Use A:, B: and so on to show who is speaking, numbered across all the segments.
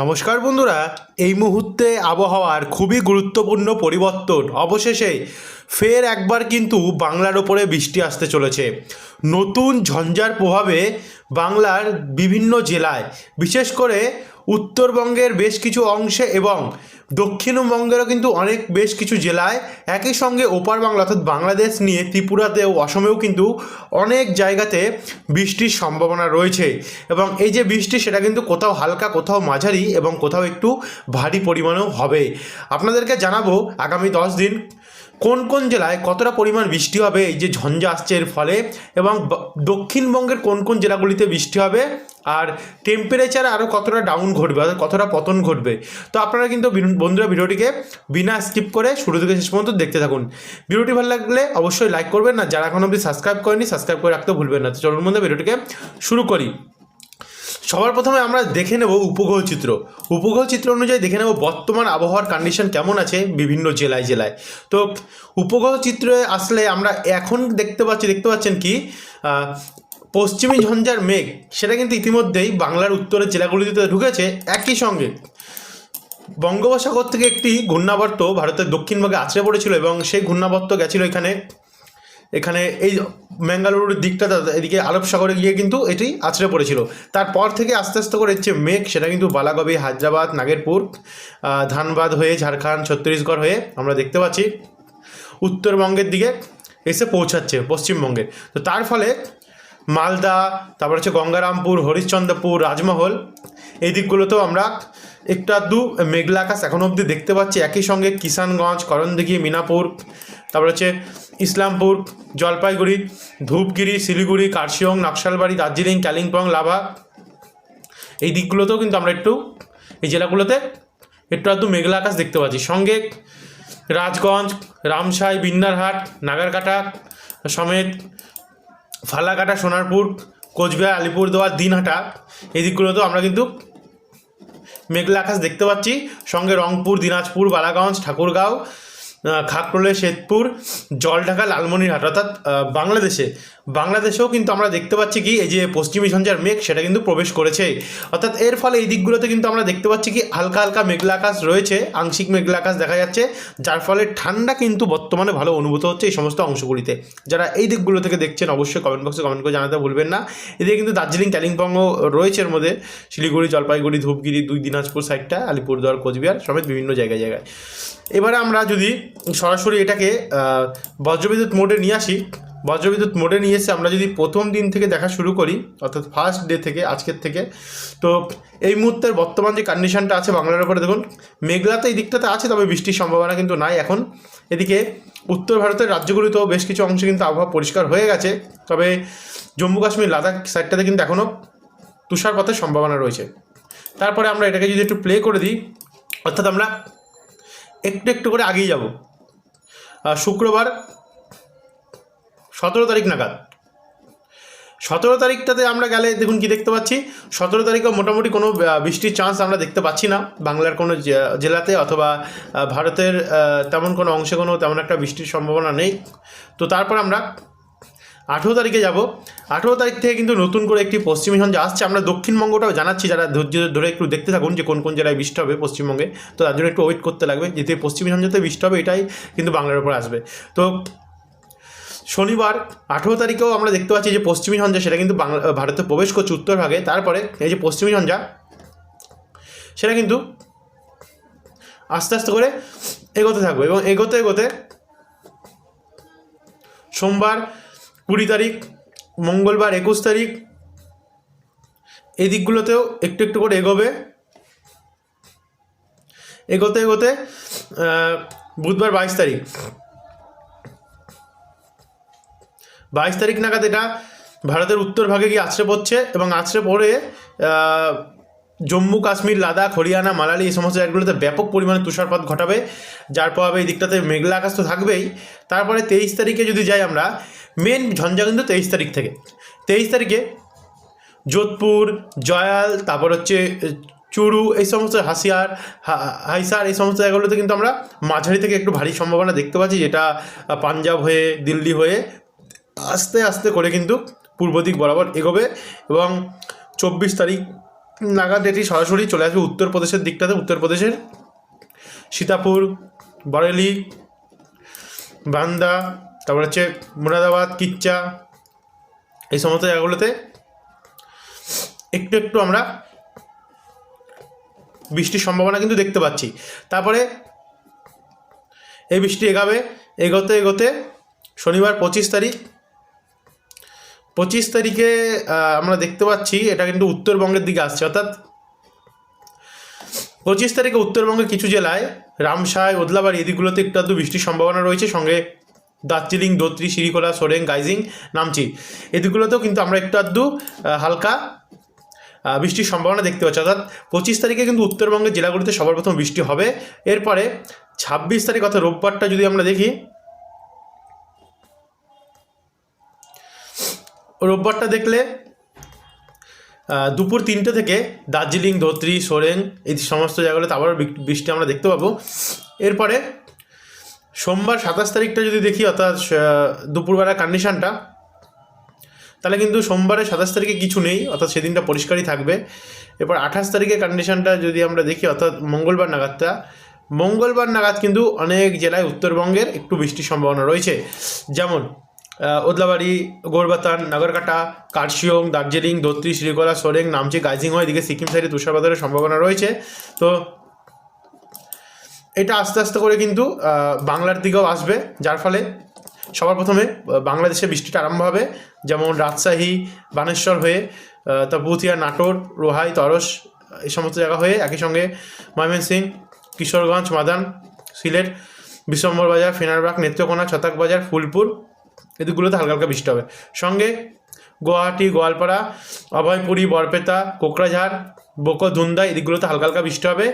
A: নমস্কার বন্ধুরা, এই মুহূর্তে আবহাওয়ার খুবই গুরুত্বপূর্ণ পরিবর্তন অবশেষে ফের একবার কিন্তু বাংলার ওপরে বৃষ্টি আসতে চলেছে। নতুন ঝঞ্ঝার প্রভাবে বাংলার বিভিন্ন জেলায়, বিশেষ করে উত্তরবঙ্গের বেশ কিছু অংশে এবং দক্ষিণবঙ্গেরও কিন্তু অনেক বেশ কিছু জেলায় একই সঙ্গে ওপার বাংলা অর্থাৎ বাংলাদেশ নিয়ে ত্রিপুরাতেও অসমেও কিন্তু অনেক জায়গাতে বৃষ্টির সম্ভাবনা রয়েছে। এবং এই যে বৃষ্টি, সেটা কিন্তু কোথাও হালকা, কোথাও মাঝারি এবং কোথাও একটু ভারী পরিমাণেও হবে। আপনাদেরকে জানাব আগামী দশ দিন কোন কোন জেলায় কতটা পরিমাণ বৃষ্টি হবে? এই যে ঝঞ্ঝা আসছে এর ফলে এবং দক্ষিণবঙ্গের কোন কোন জেলাগুলিতে বৃষ্টি হবে? আর টেম্পারেচার আরও কতটা ডাউন ঘটবে? অর্থাৎ কতটা পতন ঘটবে? তো আপনারা কিন্তু বন্ধুরা ভিডিওটিকে বিনা স্কিপ করে শুরু থেকে শেষ পর্যন্ত দেখতে থাকুন। ভিডিওটি ভালো লাগলে অবশ্যই লাইক করবেন। না যারা এখন অবধি সাবস্ক্রাইব করেনি সাবস্ক্রাইব করে রাখতে ভুলবেন না। তো চলুন মধ্যে ভিডিওটিকে শুরু করি। সবার প্রথমে আমরা দেখে নেব উপগ্রহ চিত্র। উপগ্রহ চিত্র অনুযায়ী দেখে নেব বর্তমান আবহাওয়ার কন্ডিশন কেমন আছে বিভিন্ন জেলায় জেলায়। তো উপগ্রহ চিত্রে আসলে আমরা এখন দেখতে পাচ্ছি, দেখতে পাচ্ছেন কি পশ্চিমী ঝঞ্ঝার মেঘ, সেটা কিন্তু ইতিমধ্যেই বাংলার উত্তরের জেলাগুলিতে ঢুকেছে একই সঙ্গে। বঙ্গোপসাগর থেকে একটি ঘূর্ণাবর্ত ভারতের দক্ষিণভাগে আছড়ে পড়েছিল এবং সেই ঘূর্ণাবর্ত গেছিল এখানে এখানে এই ম্যাঙ্গালুরুর দিকটা এদিকে আরব সাগরে গিয়ে কিন্তু এটি আছড়ে পড়েছিল। তারপর থেকে আস্তে আস্তে করে যে মেঘ, সেটা কিন্তু বালাগবি, হায়দ্রাবাদ, নাগেরপুর ধানবাদ হয়ে ঝাড়খণ্ড, ছত্তিশগড় হয়ে আমরা দেখতে পাচ্ছি উত্তরবঙ্গের দিকে এসে পৌঁছাচ্ছে পশ্চিমবঙ্গে তো তার ফলে মালদা, তারপর হচ্ছে গঙ্গারামপুর, হরিশ্চন্দ্রপুর, রাজমহল, এই দিকগুলোতেও আমরা একটু আধটু মেঘলা আকাশ এখনও অবধি দেখতে পাচ্ছি। একই সঙ্গে কিষানগঞ্জ, করণদিঘি, মিনাপুর, তারপর হচ্ছে ইসলামপুর, জলপাইগুড়ি, ধূপগিরি, শিলিগুড়ি, কার্শিয়ং, নকশালবাড়ি, দার্জিলিং কালিম্পং লাভা। এই দিকগুলোতেও কিন্তু আমরা একটু, এই জেলাগুলোতে একটু আধটু মেঘলা আকাশ দেখতে পাচ্ছি। সঙ্গে রাজগঞ্জ, রামসাই, বিন্নারহাট, নাগারকাটা সমেত ফালাকাটা, সোনারপুর, কোচবিহার, আলিপুরদুয়ার, দিনহাটা, এই দিকগুলোতেও আমরা কিন্তু মেঘলা আকাশ দেখতে পাচ্ছি। সঙ্গে রংপুর দিনাজপুর বালাগঞ্জ ঠাকুরগাঁও। খাকরোলে শেতপুর, জলঢাকা, লালমনিরহাট। অর্থাৎ বাংলাদেশে। বাংলাদেশেও কিন্তু আমরা দেখতে পাচ্ছি কি, এই যে পশ্চিমী সঞ্চার মেঘ, সেটা কিন্তু প্রবেশ করেছে অর্থাৎ এর ফলে এই দিকগুলোতে কিন্তু আমরা দেখতে পাচ্ছি কি, হালকা হালকা মেঘলা আকাশ রয়েছে, আংশিক মেঘলা আকাশ দেখা যাচ্ছে, যার ফলে ঠান্ডা কিন্তু বর্তমানে ভালো অনুভূত হচ্ছে এই সমস্ত অংশগুলিতে। যারা এই দিকগুলো থেকে দেখছেন, অবশ্যই কমেন্ট বক্সে কমেন্ট করে জানাতে ভুলবেন না। এদিকে কিন্তু দার্জিলিং কালিম্পংও রয়েছে এর মধ্যে। শিলিগুড়ি, জলপাইগুড়ি, ধূপগিরি, দুই দিনাজপুর সাইডটা আলিপুরদুয়ার, কোচবিহার সমেত বিভিন্ন জায়গায় জায়গায়। এবারে আমরা যদি সরাসরি এটাকে বজ্রবিদ্যুৎ মোডে নিয়ে আসি। বজ্রবিদ্যুৎ মোডে নিয়ে এসে আমরা যদি প্রথম দিন থেকে দেখা শুরু করি, অর্থাৎ ফার্স্ট ডে থেকে, আজকের থেকে, তো এই মুহূর্তের বর্তমান যে কন্ডিশনটা আছে বাংলার উপরে, দেখুন, মেঘলাতে এই দিকটাতে আছে, তবে বৃষ্টির সম্ভাবনা কিন্তু নাই এখন। এদিকে উত্তর ভারতের রাজ্যগুলিতেও বেশ কিছু অংশে কিন্তু আবহাওয়া পরিষ্কার হয়ে গেছে, তবে জম্মু কাশ্মীর, লাদাখ সাইডটাতে কিন্তু এখনও তুষারপাতের সম্ভাবনা রয়েছে। তারপরে আমরা এটাকে যদি একটু প্লে করে দিই, অর্থাৎ আমরা একটু একটু করে আগিয়ে যাব। শুক্রবার সতেরো তারিখ নাগাদ। সতেরো তারিখটাতে আমরা গেলে দেখুন কি দেখতে পাচ্ছি, সতেরো তারিখেও মোটামুটি কোনো বৃষ্টির চান্স আমরা দেখতে পাচ্ছি না। বাংলার কোনো জেলাতে অথবা ভারতের তেমন কোনো অংশে কোনো তেমন একটা বৃষ্টির সম্ভাবনা নেই। তো তারপর আমরা আঠেরো তারিখে যাব। আঠেরো তারিখ থেকে কিন্তু নতুন করে একটি পশ্চিমী ঝঞ্ঝা আসছে, আমরা দক্ষিণবঙ্গটাও জানাচ্ছি, যারা ধৈর্য ধরে একটু দেখতে থাকুন যে কোন কোন জেলায় বৃষ্টি হবে পশ্চিমবঙ্গে। তো তার জন্য একটু ওয়েট করতে লাগবে এই পশ্চিমী ঝঞ্ঝাতে বৃষ্টি হবে, এটাই কিন্তু বাংলার উপর আসবে। তো শনিবার, আঠেরো তারিখেও আমরা দেখতে পাচ্ছি যে পশ্চিমী ঝঞ্ঝা সেটা কিন্তু বাংলা, ভারতে প্রবেশ করছে উত্তর ভাগে। তারপরে এই যে পশ্চিমী ঝঞ্ঝা সেটা কিন্তু আস্তে আস্তে করে এগোতে থাকবে এবং এগোতে এগোতে সোমবার কুড়ি তারিখ, মঙ্গলবার একুশ তারিখ। এই দিকগুলোতেও একটু একটু করে এগোবে। এগোতে এগোতে বুধবার বাইশ তারিখ। বাইশ তারিখ নাগাদ এটা ভারতের উত্তর ভাগে গিয়ে আছড়ে পড়ছে এবং আছড়ে পড়ে জম্মু, কাশ্মীর, লাদাখ, হরিয়ানা, মালালি, এই সমস্ত জায়গাগুলোতে ব্যাপক পরিমাণে তুষারপাত ঘটাবে, যার প্রভাবে এই দিকটাতে মেঘলা আকাশ তো থাকবেই। তারপরে তেইশ তারিখে যদি যাই আমরা মেন ঝঞ্ঝা কিন্তু তেইশ তারিখ থেকে। তেইশ তারিখে যোধপুর, জয়াল, তারপর হচ্ছে চুরু, এই সমস্ত হাসিয়ার হাইসার, এই সমস্ত জায়গাগুলোতে কিন্তু আমরা মাঝারি থেকে একটু ভারী সম্ভাবনা দেখতে পাচ্ছি, যেটা পাঞ্জাব হয়ে, দিল্লি হয়ে আস্তে আস্তে করে কিন্তু পূর্ব দিক বরাবর এগোবে এবং চব্বিশ তারিখ নাগাদ এটি সরাসরি চলে আসবে উত্তরপ্রদেশের দিকটাতে, উত্তরপ্রদেশের সীতাপুর, বরেলি, বান্দা তারপর হচ্ছে মুরাদাবাদ, কিচ্চা, এই সমস্ত জায়গাগুলোতে একটু একটু আমরা বৃষ্টির সম্ভাবনা কিন্তু দেখতে পাচ্ছি। তারপরে এই বৃষ্টি এগাবে, এগোতে এগোতে শনিবার পঁচিশ তারিখ, পঁচিশ তারিখে আমরা দেখতে পাচ্ছি এটা কিন্তু উত্তরবঙ্গের দিকে আসছে। অর্থাৎ পঁচিশ তারিখে উত্তরবঙ্গের কিছু জেলায় রামসাই ওদলাবাড়ি এদিকগুলোতে একটু আধটু বৃষ্টির সম্ভাবনা রয়েছে। সঙ্গে দার্জিলিং দোত্রি শিরিখোলা সোরেং, গাইজিং, নামচি। এদিকগুলোতেও কিন্তু আমরা একটু আধটু হালকা বৃষ্টির সম্ভাবনা দেখতে পাচ্ছি। অর্থাৎ পঁচিশ তারিখে কিন্তু উত্তরবঙ্গের জেলাগুলিতে সবার প্রথম বৃষ্টি হবে। এরপরে ছাব্বিশ তারিখ অর্থাৎ রোববারটা যদি আমরা দেখি, রোববারটা দেখলে দুপুর তিনটে থেকে দার্জিলিং, ধোত্রি, সোরেং, এই সমস্ত জায়গাগুলোতে আবারও বৃষ্টি আমরা দেখতে পাবো। এরপরে সোমবার সাতাশ তারিখটা যদি দেখি, অর্থাৎ দুপুরবেলা কন্ডিশনটা তাহলে কিন্তু সোমবারে সাতাশ তারিখে কিছু নেই, অর্থাৎ সেদিনটা পরিষ্কারই থাকবে। এরপর আঠাশ তারিখে কন্ডিশনটা যদি আমরা দেখি, অর্থাৎ মঙ্গলবার নাগাদটা, মঙ্গলবার নাগাদ কিন্তু অনেক জেলায় উত্তরবঙ্গের একটু বৃষ্টির সম্ভাবনা রয়েছে। যেমন ওদলাবাড়ি, গোরবাতান, নাগরকাটা কার্শিয়ং দার্জিলিং, ধোত্রি, শ্রীকলা, সোরেং, নামচি গাইজিং হয় এদিকে সিকিম সাইডে তুষারপাতের সম্ভাবনা রয়েছে। তো এটা আস্তে আস্তে করে কিন্তু বাংলার দিকেও আসবে। যার ফলে সবার প্রথমে বাংলাদেশে বৃষ্টিটা আরম্ভ হবে। যেমন রাজশাহী, বানেশ্বর হয়ে তারপর পুথিয়া নাটোর, রোহাই, তরস, এই সমস্ত জায়গা হয়ে একই সঙ্গে ময়মনসিং কিশোরগঞ্জ, মাদান, সিলেট, বিশ্বম্বর বাজার, ফেনারবাগ, নেত্রকোনা ছতাক বাজার, ফুলপুর, এদিকগুলোতে হালকা হালকা বৃষ্টি হবে। সঙ্গে গুয়াহাটি, গোয়ালপাড়া, অভয়পুরি বরপেতা কোকরাঝাড় বোকো ধুন্দা এদিকগুলোতে হালকা হালকা বৃষ্টি হবে।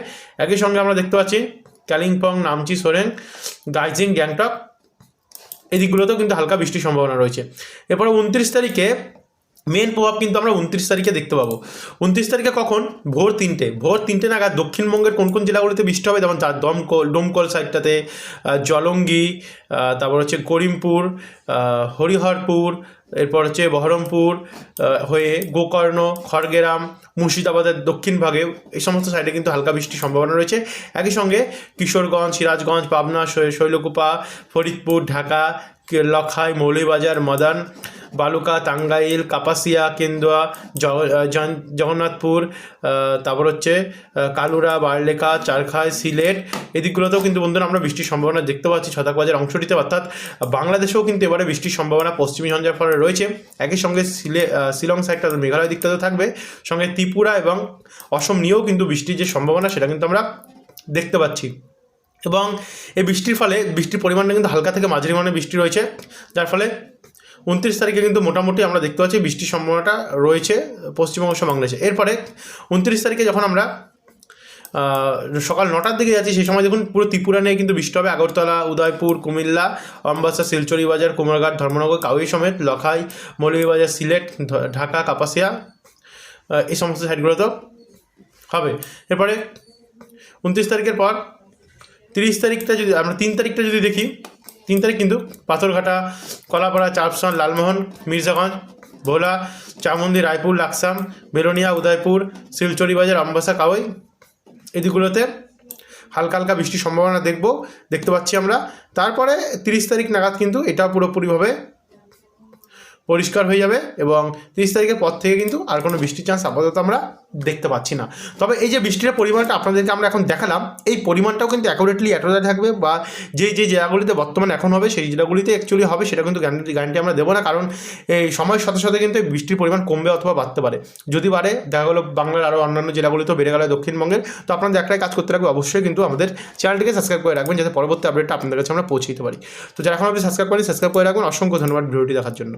A: একই সঙ্গে আমরা দেখতে পাচ্ছি কালিম্পং নামচি সোরেং দার্জিলিং গ্যাংটক এদিকগুলোতেও কিন্তু হালকা বৃষ্টির সম্ভাবনা রয়েছে। এরপর উনত্রিশ তারিখে মেন প্রভাব কিন্তু আমরা উনত্রিশ তারিখে দেখতে পাবো। উনত্রিশ তারিখে কখন? ভোর তিনটে। ভোর তিনটে নাগাদ দক্ষিণবঙ্গের কোন কোন জেলাগুলিতে বৃষ্টি হবে? যেমন দমকল, ডোমকল সাইডটাতে জলঙ্গি তারপর হচ্ছে করিমপুর হরিহরপুর, এরপর হচ্ছে বহরমপুর হয়ে গোকর্ণ, খড়গেরাম, মুর্শিদাবাদের দক্ষিণ ভাগে এই সমস্ত সাইডে কিন্তু হালকা বৃষ্টির সম্ভাবনা রয়েছে। একই সঙ্গে কিশোরগঞ্জ, সিরাজগঞ্জ, পাবনা শৈলকুপা, ফরিদপুর, ঢাকা লখাই, মৌলভীবাজার, মদন বালুকা, টাঙ্গাইল, কাপাসিয়া, কেন্দুয়া জগন্নাথপুর তারপর হচ্ছে কালুরা, বারলেখা, চারখাই, সিলেট এদিকগুলোতেও কিন্তু বন্ধুরা আমরা বৃষ্টির সম্ভাবনা দেখতে পাচ্ছি ছতাকবাজার অংশটিতে অর্থাৎ বাংলাদেশেও কিন্তু এবারে বৃষ্টির সম্ভাবনা পশ্চিমী ঝঞ্ঝার ফলে রয়েছে। একই সঙ্গে সিলে শিলং সাইডটা মেঘালয় দিকটাতে থাকবে। সঙ্গে ত্রিপুরা এবং অসম নিয়েও কিন্তু বৃষ্টির যে সম্ভাবনা সেটা কিন্তু আমরা দেখতে পাচ্ছি। এবং এই বৃষ্টির ফলে, বৃষ্টির পরিমাণটা কিন্তু হালকা থেকে মাঝারি মানের বৃষ্টি রয়েছে। যার ফলে উনত্রিশ তারিখে কিন্তু মোটামুটি আমরা দেখতে পাচ্ছি বৃষ্টির সম্ভাবনাটা রয়েছে, পশ্চিমবঙ্গ বাংলাদেশে। এরপরে উনত্রিশ তারিখে যখন আমরা সকাল নটার দিকে যাচ্ছি, সেই সময় দেখুন পুরো ত্রিপুরা নিয়ে কিন্তু বৃষ্টি হবে। আগরতলা, উদয়পুর, কুমিল্লা, অম্বাসা, শিলচরি বাজার, কুমারঘাট, ধর্মনগর, কাউই সমেত, লখাই মৌলভীবাজার সিলেট ঢাকা, কাপাসিয়া এই সমস্ত সাইডগুলোতেও হবে। এরপরে উনত্রিশ তারিখের পর, তিরিশ তারিখটা যদি, আমরা তিন তারিখটা যদি দেখি তিন তারিখ কিন্তু পাথরঘাটা, কলাপাড়া চাপসন লালমোহন, মির্জাগঞ্জ, ভোলা চামুন্দি রায়পুর, লাকসাম, বেলোনিয়া, উদয়পুর শিলচরি বাজার আমবাসা কাউই এদিকগুলোতে হালকা হালকা বৃষ্টির সম্ভাবনা দেখব, দেখতে পাচ্ছি আমরা। তারপরে তিরিশ তারিখ নাগাদ কিন্তু এটা পুরোপুরিভাবে পরিষ্কার হয়ে যাবে এবং তিরিশ তারিখের পর থেকে কিন্তু আর কোনো বৃষ্টির চান্স আপাতত আমরা দেখতে পাচ্ছি না। তবে এই যে বৃষ্টির পরিমাণটা আপনাদেরকে আমরা এখন দেখালাম, এই পরিমাণটাও কিন্তু অ্যাকুরেটলি এতটা থাকবে বা যে যে জেলাগুলিতে বর্তমানে এখন হবে, সেই জেলাগুলিতে অ্যাকচুয়ালি হবে, সেটা কিন্তু গ্যারান্টি গ্যারান্টি আমরা দেবো না, কারণ এই সময়ের সাথে সাথে কিন্তু বৃষ্টির পরিমাণ কমবে অথবা বাড়তে পারে। যদি বাড়ে, দেখা গেলো বাংলার আরও অন্যান্য জেলাগুলিতেও বেড়ে গেল, দক্ষিণবঙ্গের, তো আপনাদের একটাই কাজ করতে রাখবে অবশ্যই কিন্তু আমাদের চ্যানেলটিকে সাবস্ক্রাইব করে রাখবেন, যাতে পরবর্তী আপডেটটা আপনাদের কাছে আমরা পৌঁছে দিতে পারি। তো যারা এখন আপনি সাবস্ক্রাইব করেন সাবস্ক্রাইব করে রাখবেন অসংখ্য ধন্যবাদ ভিডিওটি দেখার জন্য।